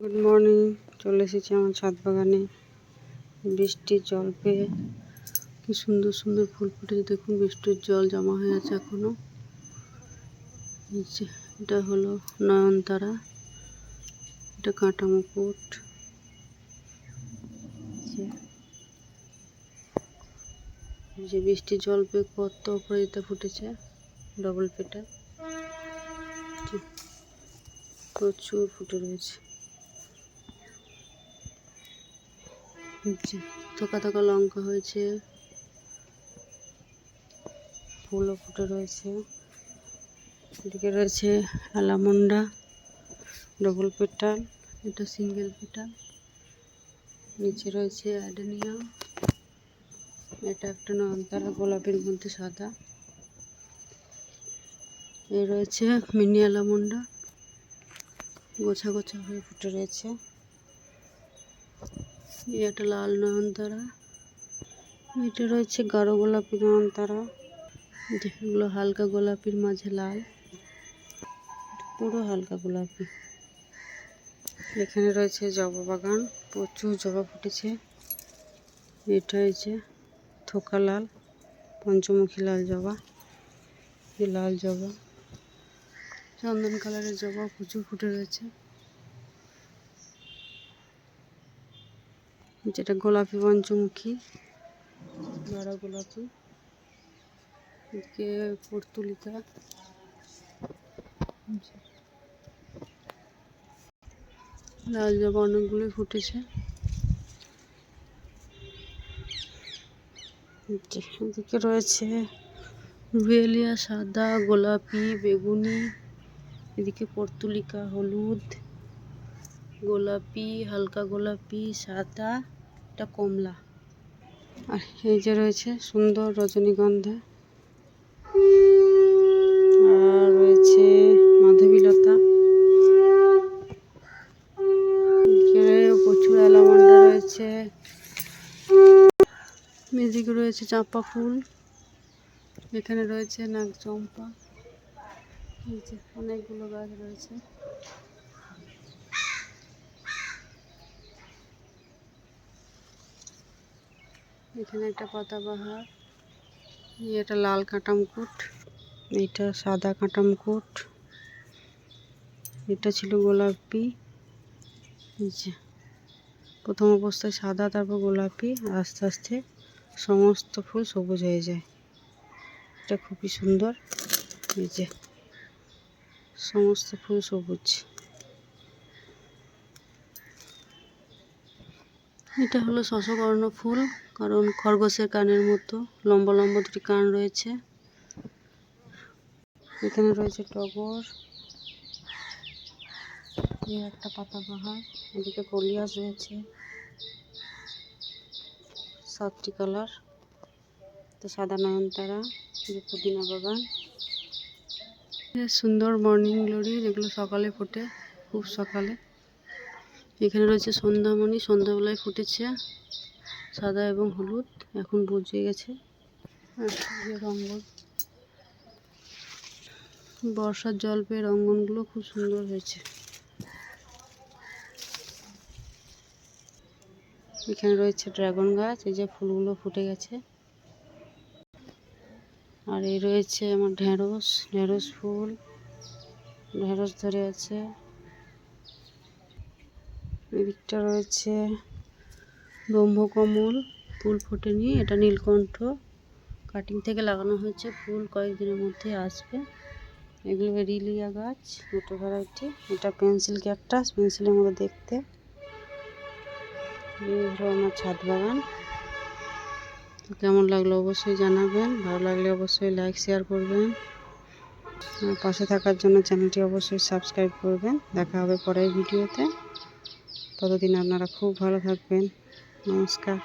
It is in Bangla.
গুড মর্নিং চলে এসেছি আমার ছাদ বাগানে। বৃষ্টির জল পেয়ে কি সুন্দর সুন্দর ফুল ফুটেছে। দেখুন, বৃষ্টির জল জমা হয়ে আছে এখনও। এটা হলো নয়নতারা। এটা কাঁটা মুকুট যে বৃষ্টির জল পেয়ে কত অপরাজিতা ফুটেছে। ডবল পেটা। প্রচুর ফুটে রয়েছে। থোকা থোকা লঙ্কা হয়েছে, ফুলও ফুটে রয়েছে, এদিকে রয়েছে অ্যালামন্ডা ডবল পেটাল এটা সিঙ্গেল পেটাল নিচে রয়েছে অ্যাডেনিয়া, এটা একটা নয়নতারা গোলাপের মধ্যে সাদা এই রয়েছে মিনি অ্যালামন্ডা গোছা গোছা হয়ে ফুটে রয়েছে। এই একটা লাল নয়নতারা এটা রয়েছে গাঢ় গোলাপি নয়নতারা যেগুলো হালকা গোলাপির মাঝে লাল। পুরো হালকা গোলাপি। এখানে রয়েছে জবা বাগান, প্রচুর জবা ফুটেছে। এটা হয়েছে থোকা লাল, পঞ্চমুখী লাল জবা। লাল জবা। চন্দন কালারের জবা প্রচুর ফুটে রয়েছে। যেটা গোলাপি পঞ্চমুখী বড় গোলাপি, এদিকে পর্তুলিকা। লাল জবা অনেকগুলোই ফুটেছে। এদিকে রয়েছে রুয়েলিয়া সাদা, গোলাপি, বেগুনি, এদিকে পর্তুলিকা, হলুদ, গোলাপি, হালকা গোলাপি, সাদা। এটা কমলা। আর এই যে রয়েছে সুন্দর রজনীগন্ধা। আর রয়েছে মাধবীলতা। প্রচুর অ্যালামান্ডা রয়েছে। এদিকে রয়েছে চাঁপা ফুল। এখানে রয়েছে নাক চম্পা অনেকগুলো গাছ রয়েছে। এখানে একটা পাতাবাহার। এটা লাল কাঁটা মুকুট এটা সাদা কাঁটা মুকুট এটা ছিল গোলাপি। প্রথম অবস্থায় সাদা, তারপর গোলাপি, আস্তে আস্তে সমস্ত ফুল সবুজ হয়ে যায়। এটা খুবই সুন্দর। এই যে, সমস্ত ফুল সবুজ। এটা হলো শশকর্ণ ফুল, কারণ খরগোশের কানের মতো লম্বা লম্বা দুটি কান রয়েছে। এখানে রয়েছে টগর। এই একটা পাতাবাহার এদিকে কলিয়াস রয়েছে। সাতটি কালার। তো সাদা নয়নতারা পুদিনা বাগান। সুন্দর মর্নিং গ্লোরি যেগুলো সকালে ফোটে, খুব সকালে। এখানে রয়েছে সন্ধ্যামণি। সন্ধ্যাবেলায় ফুটেছে সাদা এবং হলুদ, এখন বুঝে গেছে। রঙ্গন। বর্ষার জল পেয়ে রঙ্গনগুলো খুব সুন্দর হয়েছে। এখানে রয়েছে ড্রাগন গাছ, এই যে ফুলগুলো ফুটে গেছে। আর এই রয়েছে আমার ঢেঁড়স ঢেঁড়স ফুল। ঢেঁড়স ধরে আছে। এদিকটা রয়েছে ব্রহ্মকমল, ফুল ফোটেনি এটা নীলকণ্ঠ। কাটিং থেকে লাগানো হয়েছে ফুল, কয়েকদিনের মধ্যে আসবে। এগুলো রিলিয়া গাছ, দুটো ভ্যারাইটি এটা পেন্সিল ক্যাকটাস পেন্সিলের মতো দেখতে। হলো আমার ছাদ বাগান। কেমন লাগল অবশ্যই জানাবেন। ভালো লাগলে অবশ্যই লাইক শেয়ার করবেন। পাশে থাকার জন্য চ্যানেলটি অবশ্যই সাবস্ক্রাইব করবেন। দেখা হবে পরের ভিডিওতে ততদিন আপনারা খুব ভালো থাকবেন। নমস্কার।